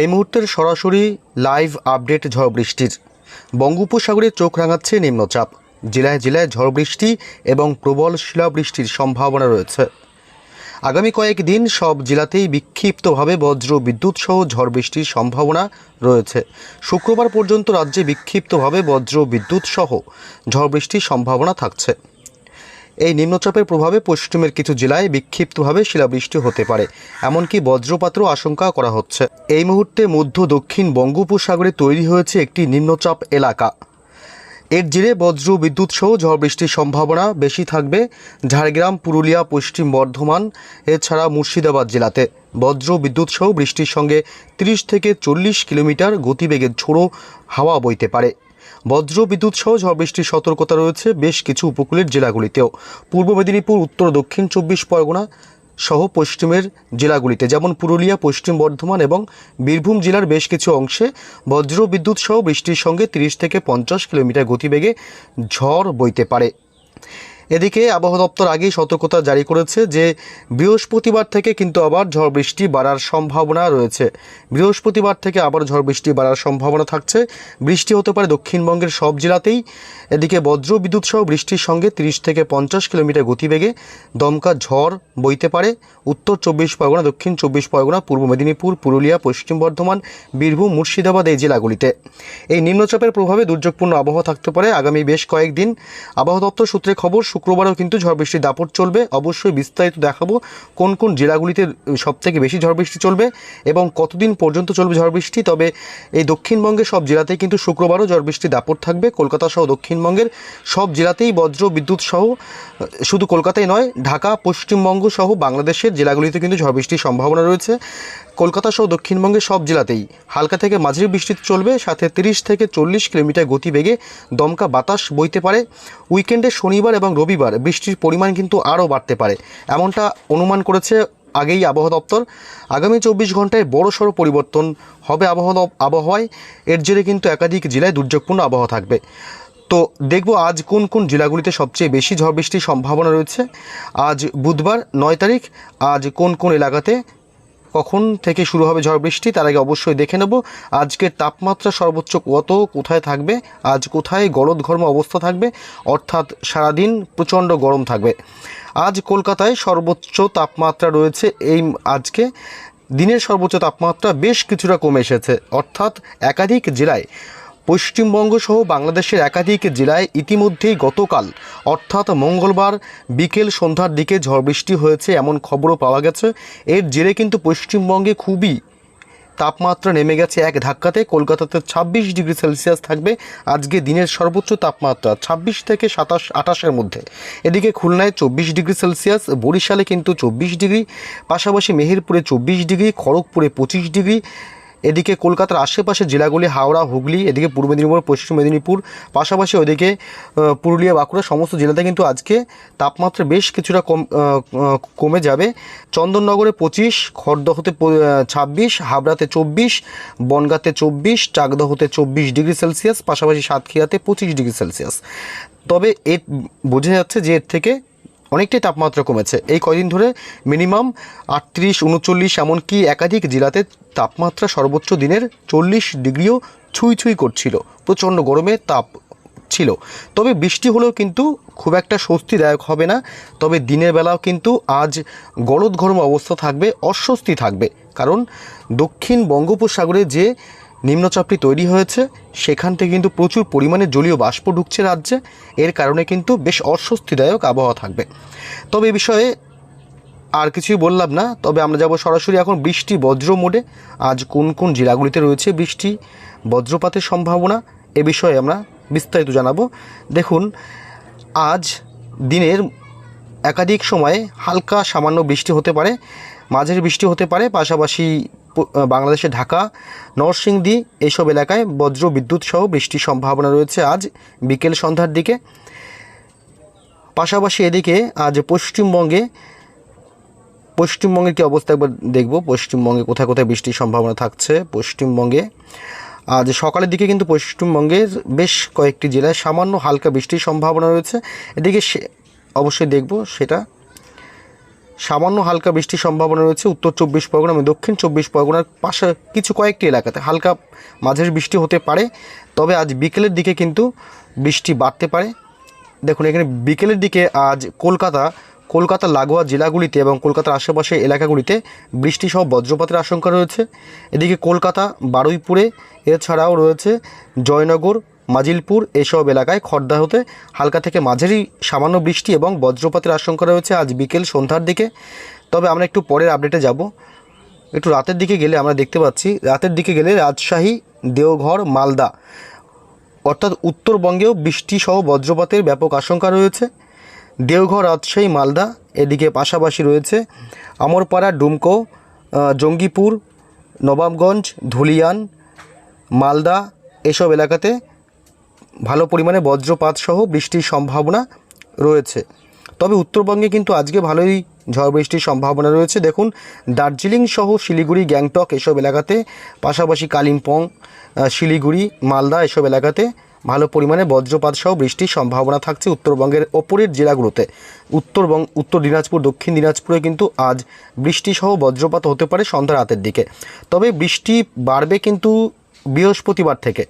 এই মুহূর্তের সরাসরি লাইভ আপডেট ঝড় বৃষ্টির বঙ্গোপসাগরে চোখ রাঙাচ্ছে নিম্নচাপ। জেলায় জেলায় ঝড় বৃষ্টি এবং প্রবল শিলাবৃষ্টির সম্ভাবনা রয়েছে। আগামী কয়েকদিন সব জেলাতেই বিক্ষিপ্তভাবে বজ্র বিদ্যুৎ সহ ঝড় বৃষ্টির সম্ভাবনা রয়েছে। শুক্রবার পর্যন্ত রাজ্যে বিক্ষিপ্তভাবে বজ্র বিদ্যুৎ সহ ঝড় বৃষ্টির সম্ভাবনা থাকছে। এই নিম্নচাপের প্রভাবে পশ্চিমের কিছু জেলায় বিক্ষিপ্তভাবে শিলাবৃষ্টি হতে পারে, এমনকি বজ্রপাতেরও আশঙ্কা করা হচ্ছে। এই মুহূর্তে মধ্য দক্ষিণ বঙ্গোপসাগরে তৈরি হয়েছে একটি নিম্নচাপ এলাকা। এর জেরে বজ্র, বিদ্যুৎ সহ ঝড় বৃষ্টির সম্ভাবনা বেশি থাকবে ঝাড়গ্রাম, পুরুলিয়া, পশ্চিম বর্ধমান, এছাড়া মুর্শিদাবাদ জেলাতে। বজ্র, বিদ্যুৎ সহ বৃষ্টির সঙ্গে 30 থেকে চল্লিশ কিলোমিটার গতিবেগের ঝোড়ো হাওয়া বইতে পারে। বজ্র বিদ্যুৎ সহ ঝড় বৃষ্টির সতর্কতা রয়েছে বেশ কিছু উপকূলের জেলাগুলিতেও। পূর্ব মেদিনীপুর, উত্তর দক্ষিণ চব্বিশ পরগনা সহ পশ্চিমের জেলাগুলিতে, যেমন পুরুলিয়া, পশ্চিম বর্ধমান এবং বীরভূম জেলার বেশ কিছু অংশে বজ্র বিদ্যুৎ সহ বৃষ্টির সঙ্গে 30 থেকে পঞ্চাশ কিলোমিটার গতিবেগে ঝড় বইতে পারে। এদিকে আবহাওয়া দপ্তর আগেই সতর্কতা জারি করেছে যে বৃহস্পতিবার থেকে কিন্তু আবার ঝড় বৃষ্টি বাড়ার সম্ভাবনা রয়েছে। বৃহস্পতিবার থেকে আবার ঝড় বৃষ্টি বাড়ার সম্ভাবনা থাকছে। বৃষ্টি হতে পারে দক্ষিণবঙ্গের সব জেলাতেই। এদিকে বজ্র বিদ্যুৎ সহ বৃষ্টির সঙ্গে 30 থেকে পঞ্চাশ কিলোমিটার গতিবেগে দমকা ঝড় বইতে পারে। উত্তর চব্বিশ পরগনা, দক্ষিণ চব্বিশ পরগনা, পূর্ব মেদিনীপুর, পুরুলিয়া, পশ্চিম বর্ধমান, বীরভূম, মুর্শিদাবাদ এই জেলাগুলিতে। এই নিম্নচাপের প্রভাবে দুর্যোগপূর্ণ আবহাওয়া থাকতে পারে। আগামী বেশ কয়েকদিন আবহাওয়া দপ্তর সূত্রে খবর শুক্রবারও কিন্তু ঝড় বৃষ্টির দাপট চলবে। অবশ্যই বিস্তারিত দেখাবো কোন কোন জেলাগুলিতে সবথেকে বেশি ঝড় বৃষ্টি চলবে এবং কতদিন পর্যন্ত চলবে ঝড় বৃষ্টি তবে এই দক্ষিণবঙ্গের সব জেলাতেই কিন্তু শুক্রবারও ঝড় বৃষ্টির দাপট থাকবে। কলকাতা সহ দক্ষিণবঙ্গের সব জেলাতেই বজ্র, বিদ্যুৎ সহ শুধু কলকাতায় নয়, ঢাকা, পশ্চিমবঙ্গ সহ বাংলাদেশের জেলাগুলিতে কিন্তু ঝড় বৃষ্টির সম্ভাবনা রয়েছে। কলকাতা সহ দক্ষিণবঙ্গের সব জেলাতেই হালকা থেকে মাঝারি বৃষ্টি চলবে। সাথে তিরিশ থেকে চল্লিশ কিলোমিটার গতিবেগে দমকা বাতাস বইতে পারে। উইকেন্ডে শনিবার এবং রবিবার বৃষ্টির পরিমাণ কিন্তু আরও বাড়তে পারে। এমনটা অনুমান করেছে আগেই আবহাওয়া দপ্তর। আগামী চব্বিশ ঘন্টায় বড়সড় পরিবর্তন হবে আবহাওয়া আবহাওয়ায়। এর জেরে কিন্তু একাধিক জেলায় দুর্যোগপূর্ণ আবহাওয়া থাকবে। তো দেখব আজ কোন কোন জেলাগুলিতে সবচেয়ে বেশি ঝড় বৃষ্টির সম্ভাবনা রয়েছে। আজ বুধবার নয় তারিখ, আজ কোন কোন এলাকাতে কখন থেকে শুরু হবে ঝড় বৃষ্টি তার আগে অবশ্যই দেখে নেব। আজকের তাপমাত্রা সর্বোচ্চ কত, কোথায় থাকবে, আজ কোথায় গলদঘর্ম অবস্থা থাকবে, অর্থাৎ সারাদিন প্রচণ্ড গরম থাকবে। আজ কলকাতায় সর্বোচ্চ তাপমাত্রা রয়েছে এই আজকে। দিনের সর্বোচ্চ তাপমাত্রা বেশ কিছুটা কমে এসেছে, অর্থাৎ একাধিক জেলায় পশ্চিমবঙ্গ সহ বাংলাদেশের একাধিক জেলায় ইতিমধ্যেই গতকাল, অর্থাৎ মঙ্গলবার বিকেল সন্ধ্যার দিকে ঝড় বৃষ্টি হয়েছে এমন খবরও পাওয়া গেছে। এর জেরে কিন্তু পশ্চিমবঙ্গে খুবই তাপমাত্রা নেমে গেছে এক ধাক্কাতে। কলকাতাতে ছাব্বিশ ডিগ্রি সেলসিয়াস থাকবে। আজকে দিনের সর্বোচ্চ তাপমাত্রা ছাব্বিশ থেকে সাতাশ, আঠাশের মধ্যে। এদিকে খুলনায় চব্বিশ ডিগ্রি সেলসিয়াস, বরিশালে কিন্তু চব্বিশ ডিগ্রি, পাশাপাশি মেহেরপুরে চব্বিশ ডিগ্রি, খড়গপুরে পঁচিশ ডিগ্রি এদিকে কলকাতার আশেপাশে জেলাগুলি হাওড়া, হুগলি, এদিকে পূর্ব মেদিনীপুর, পশ্চিম মেদিনীপুর, পাশাপাশি ওইদিকে পুরুলিয়া, বাঁকুড়া সমস্ত জেলাতে কিন্তু আজকে তাপমাত্রা বেশ কিছুটা কম কমে যাবে। চন্দননগরে পঁচিশ, খড়দহতে ছাব্বিশ, হাবড়াতে চব্বিশ, বনগাঁতে চব্বিশ, চাকদহতে চব্বিশ ডিগ্রি সেলসিয়াস, পাশাপাশি সাতক্ষীরাতে পঁচিশ ডিগ্রি সেলসিয়াস। তবে এর, বোঝা যাচ্ছে যে এর থেকে অনেকটাই তাপমাত্রা কমেছে। এই কয়দিন ধরে মিনিমাম আটত্রিশ, উনচল্লিশ, এমনকি একাধিক জেলাতে তাপমাত্রা সর্বোচ্চ দিনের চল্লিশ ডিগ্রিও ছুঁই ছুঁই করছিল। প্রচণ্ড গরমে তাপ ছিল। তবে বৃষ্টি হলেও কিন্তু খুব একটা স্বস্তিদায়ক হবে না। তবে দিনের বেলাও কিন্তু আজ গলদঘর্ম অবস্থা থাকবে, অস্বস্তি থাকবে। কারণ দক্ষিণ বঙ্গোপসাগরে যে নিম্নচাপটি তৈরি হয়েছে, সেখান থেকে কিন্তু প্রচুর পরিমাণে জলীয় বাষ্প ঢুকছে রাজ্যে, এর কারণে কিন্তু বেশ অস্বস্তিদায়ক আবহাওয়া থাকবে। তবে এ বিষয়ে আর কিছুই বললাম না, তবে আমরা যাব সরাসরি এখন বৃষ্টি বজ্র মোডে। আজ কোন কোন জেলাগুলিতে রয়েছে বৃষ্টি, বজ্রপাতের সম্ভাবনা, এ বিষয়ে আমরা বিস্তারিত জানাব। দেখুন, আজ দিনের একাধিক সময়ে হালকা সামান্য বৃষ্টি হতে পারে, মাঝের বৃষ্টি হতে পারে, পাশাপাশি বাংলাদেশের ঢাকা, নরসিংদী এইসব এলাকায় বজ্র বিদ্যুৎ সহ বৃষ্টির সম্ভাবনা রয়েছে আজ বিকেল সন্ধ্যার দিকে। পাশাপাশি এদিকে আজ পশ্চিমবঙ্গে, পশ্চিমবঙ্গের কী অবস্থা একবার দেখব। পশ্চিমবঙ্গে কোথায় কোথায় বৃষ্টির সম্ভাবনা থাকছে পশ্চিমবঙ্গে। আজ সকালের দিকে কিন্তু পশ্চিমবঙ্গের বেশ কয়েকটি জেলায় সামান্য হালকা বৃষ্টির সম্ভাবনা রয়েছে। এদিকে সে অবশ্যই দেখব, সেটা সামান্য হালকা বৃষ্টির সম্ভাবনা রয়েছে। উত্তর চব্বিশ পরগনা এবং দক্ষিণ চব্বিশ পরগনার পাশে কিছু কয়েকটি এলাকাতে হালকা মাঝের বৃষ্টি হতে পারে। তবে আজ বিকেলের দিকে কিন্তু বৃষ্টি বাড়তে পারে। দেখুন, এখানে বিকেলের দিকে আজ কলকাতা কলকাতা লাগোয়া জেলাগুলিতে এবং কলকাতার আশেপাশে এলাকাগুলিতে বৃষ্টি বৃষ্টিসহ বজ্রপাতের আশঙ্কা রয়েছে। এদিকে কলকাতা, বারুইপুরে, এছাড়াও রয়েছে জয়নগর মাজিলপুর এসব এলাকায় খড়দা হতে হালকা থেকে মাঝারি সামান্য বৃষ্টি এবং বজ্রপাতের আশঙ্কা রয়েছে আজ বিকেল সন্ধ্যার দিকে। তবে আমরা একটু পরের আপডেটে যাব। একটু রাতের দিকে গেলে আমরা দেখতে পাচ্ছি, রাতের দিকে গেলে রাজশাহী, দেওঘর, মালদা অর্থাৎ উত্তরবঙ্গেও বৃষ্টিসহ বজ্রপাতের ব্যাপক আশঙ্কা রয়েছে। দেওঘর, রাজশাহী, মালদা এদিকে পাশাপাশি রয়েছে আমরপাড়া, ডুমকো জঙ্গিপুর, নবাবগঞ্জ, ধুলিয়ান, মালদা এসব এলাকাতে ভালো পরিমাণে বজ্রপাত সহ বৃষ্টির সম্ভাবনা রয়েছে। তবে উত্তরবঙ্গে কিন্তু আজকে ভালোই ঝড় বৃষ্টির সম্ভাবনা রয়েছে। দেখুন, দার্জিলিং সহ শিলিগুড়ি, গ্যাংটক এসব এলাকাতে, পাশাপাশি কালিম্পং শিলিগুড়ি, মালদা এসব এলাকাতে ভালো পরিমাণে বজ্রপাত সহ বৃষ্টির সম্ভাবনা থাকছে উত্তরবঙ্গের ওপরের জেলাগুলোতে। উত্তরবঙ্গ, উত্তর দিনাজপুর, দক্ষিণ দিনাজপুরে কিন্তু আজ বৃষ্টি সহ বজ্রপাত হতে পারে সন্ধ্যা রাতের দিকে। তবে বৃষ্টি বাড়বে কিন্তু বৃহস্পতিবার থেকে।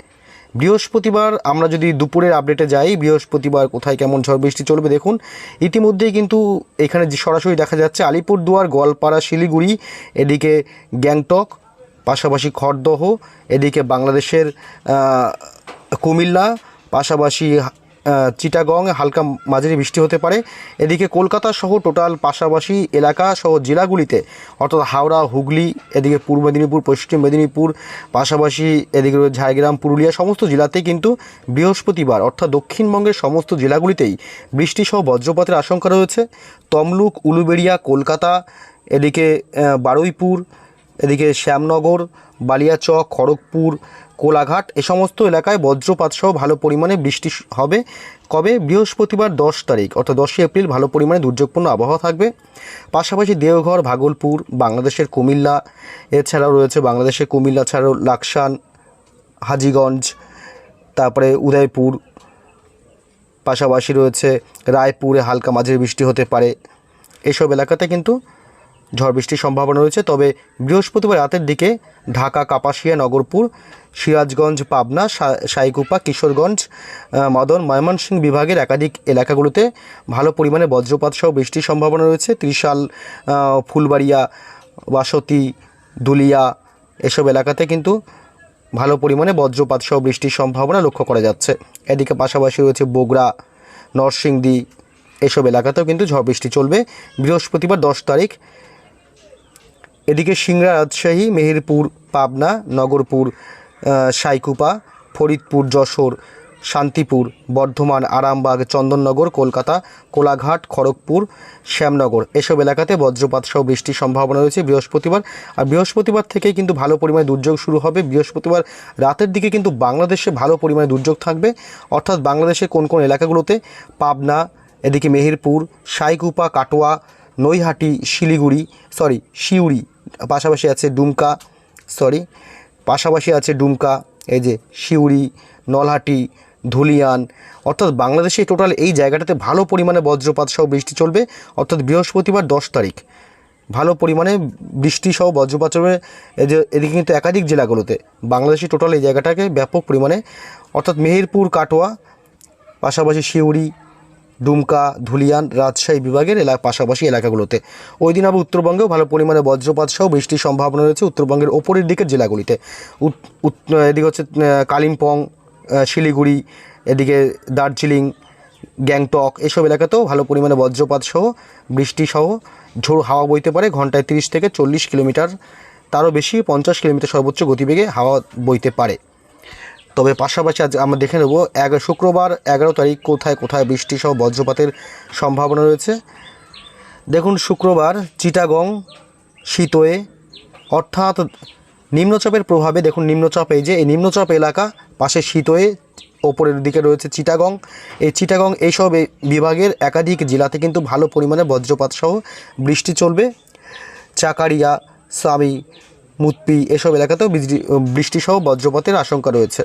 বৃহস্পতিবার আমরা যদি দুপুরের আপডেটে যাই, বৃহস্পতিবার কোথায় কেমন ঝড় বৃষ্টি চলবে দেখুন। ইতিমধ্যেই কিন্তু এখানে যে সরাসরি দেখা যাচ্ছে, আলিপুরদুয়ার, গোয়ালপাড়া, শিলিগুড়ি, এদিকে গ্যাংটক, পাশাপাশি খড়দহ, এদিকে বাংলাদেশের কুমিল্লা, পাশাপাশি চিটাগং হালকা মাঝারি বৃষ্টি হতে পারে। এদিকে কলকাতা সহ টোটাল পাশাপাশি এলাকা সহ জেলাগুলিতে, অর্থাৎ হাওড়া, হুগলি, এদিকে পূর্ব মেদিনীপুর, পশ্চিম মেদিনীপুর, পাশাপাশি এদিকে ঝাড়গ্রাম, পুরুলিয়া, সমস্ত জেলাতেই কিন্তু বৃহস্পতিবার, অর্থাৎ দক্ষিণবঙ্গের সমস্ত জেলাগুলিতেই বৃষ্টি সহ বজ্রপাতের আশঙ্কা রয়েছে। তমলুক, উলুবেড়িয়া, কলকাতা, এদিকে বারুইপুর, এদিকে শ্যামনগর, বালিয়াচক, খড়গপুর কোলাঘাট, এ সমস্ত এলাকায় বজ্রপাত সহ ভালো পরিমাণে বৃষ্টি হবে। কবে? বৃহস্পতিবার দশ তারিখ, অর্থাৎ দশই এপ্রিল ভালো পরিমাণে দুর্যোগপূর্ণ আবহাওয়া থাকবে। পাশাপাশি দেওঘর, ভাগলপুর, বাংলাদেশের কুমিল্লা, এছাড়াও রয়েছে বাংলাদেশের কুমিল্লা ছাড়াও লাকসান, হাজিগঞ্জ, তারপরে উদয়পুর, পাশাপাশি রয়েছে রায়পুরে হালকা মাঝারি বৃষ্টি হতে পারে। এসব এলাকাতে কিন্তু ঝড় বৃষ্টির সম্ভাবনা রয়েছে। তবে বৃহস্পতিবার রাতের দিকে ঢাকা, কাপাসিয়া, নগরপুর, সিরাজগঞ্জ, পাবনা সাইকুপা, কিশোরগঞ্জ মদন, ময়মনসিংহ বিভাগের একাধিক এলাকাগুলোতে ভালো পরিমাণে বজ্রপাত সহ বৃষ্টির সম্ভাবনা রয়েছে। ত্রিশাল ফুলবাড়িয়া, বাসতি, দুলিয়া এসব এলাকাতে কিন্তু ভালো পরিমাণে বজ্রপাত সহ বৃষ্টির সম্ভাবনা লক্ষ্য করা যাচ্ছে। এদিকে পাশাপাশি রয়েছে বগুড়া, নরসিংদী এসব এলাকাতেও কিন্তু ঝড় বৃষ্টি চলবে। বৃহস্পতিবার দশ তারিখ এদিকে সিংড়া রাজশাহী, মেহেরপুর, পাবনা, নগরপুর সাইকুপা, ফরিদপুর, যশোর, শান্তিপুর, বর্ধমান, আরামবাগ, চন্দননগর, কলকাতা, কোলাঘাট, খড়গপুর, শ্যামনগর। এসব এলাকাতে বজ্রপাত সহ বৃষ্টির সম্ভাবনা রয়েছে বৃহস্পতিবার। আর বৃহস্পতিবার থেকেই কিন্তু ভালো পরিমাণে দুর্যোগ শুরু হবে। বৃহস্পতিবার রাতের দিকে কিন্তু বাংলাদেশে ভালো পরিমাণে দুর্যোগ থাকবে। অর্থাৎ বাংলাদেশের কোন কোন এলাকাগুলোতে পাবনা, এদিকে মেহেরপুর, সাইকুপা, কাটোয়া, নৈহাটি, শিলিগুড়ি সরি শিউড়ি পাশাপাশি আছে ডুমকা সরি পাশাপাশি আছে ডুমকা, এই যে শিউড়ি, নলহাটি, ধুলিয়ান, অর্থাৎ বাংলাদেশে টোটাল এই জায়গাটাতে ভালো পরিমাণে বজ্রপাত সহ বৃষ্টি চলবে, অর্থাৎ বৃহস্পতিবার দশ তারিখ। ভালো পরিমাণে বৃষ্টি সহ বজ্রপাত চলবে, এই যে এদিকে কিন্তু একাধিক জেলাগুলোতে। বাংলাদেশে টোটাল এই জায়গাটাকে ব্যাপক পরিমাণে, অর্থাৎ মেহেরপুর, কাটোয়া, পাশাপাশি শিউড়ি ডুমকা ধুলিয়ান, রাজশাহী বিভাগের এলাকা পাশাপাশি এলাকাগুলোতে। ওই দিন আবার উত্তরবঙ্গেও ভালো পরিমাণে বজ্রপাত সহ বৃষ্টির সম্ভাবনা রয়েছে উত্তরবঙ্গের ওপরের দিকের জেলাগুলিতে। এদিকে হচ্ছে কালিম্পং শিলিগুড়ি, এদিকে দার্জিলিং, গ্যাংটক এসব এলাকাতেও ভালো পরিমাণে বজ্রপাত সহ বৃষ্টি সহ ঝোড়ো হাওয়া বইতে পারে। ঘন্টায় তিরিশ থেকে চল্লিশ কিলোমিটার, তারও বেশি পঞ্চাশ কিলোমিটার সর্বোচ্চ গতিবেগে হাওয়া বইতে পারে। তবে পাশাপাশি আজ আমরা দেখে নেব এক শুক্রবার এগারো তারিখ কোথায় কোথায় বৃষ্টি সহ বজ্রপাতের সম্ভাবনা রয়েছে। দেখুন, শুক্রবার চিটাগং শীতয়ে অর্থাৎ নিম্নচাপের প্রভাবে, দেখুন নিম্নচাপ এই যে, এই নিম্নচাপ এলাকা পাশে শীতোয়ে ওপরের দিকে রয়েছে চিটাগং। এই চিটাগং এইসব বিভাগের একাধিক জেলাতে কিন্তু ভালো পরিমাণে বজ্রপাত সহ বৃষ্টি চলবে। চাকারিয়া, সামি, মুতপি এসব এলাকাতেও বৃষ্টি বৃষ্টিসহ বজ্রপাতের আশঙ্কা রয়েছে।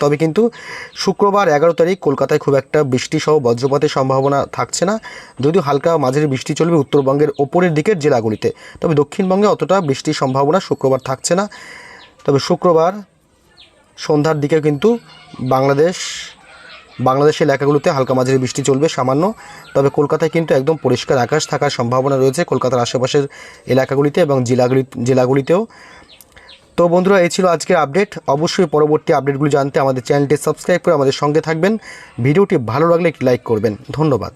তবে কিন্তু শুক্রবার এগারো তারিখ কলকাতায় খুব একটা বৃষ্টি সহ বজ্রপাতের সম্ভাবনা থাকছে না। যদিও হালকা মাঝারি বৃষ্টি চলবে উত্তরবঙ্গের ওপরের দিকের জেলাগুলিতে। তবে দক্ষিণবঙ্গে অতটা বৃষ্টির সম্ভাবনা শুক্রবার থাকছে না। তবে শুক্রবার সন্ধ্যার দিকে কিন্তু বাংলাদেশ, বাংলাদেশের এলাকাগুলোতে হালকা মাঝারি বৃষ্টি চলবে সামান্য। তবে কলকাতায় কিন্তু একদম পরিষ্কার আকাশ থাকার সম্ভাবনা রয়েছে। কলকাতার আশেপাশের এলাকাগুলিতে এবং জেলাগুলি, জেলাগুলিতেও। তো বন্ধুরা, এই ছিল আজকের আপডেট। অবশ্যই পরবর্তী আপডেটগুলো জানতে আমাদের চ্যানেলটি সাবস্ক্রাইব করে আমাদের সঙ্গে থাকবেন। ভিডিওটি ভালো লাগলে একটি লাইক করবেন। ধন্যবাদ।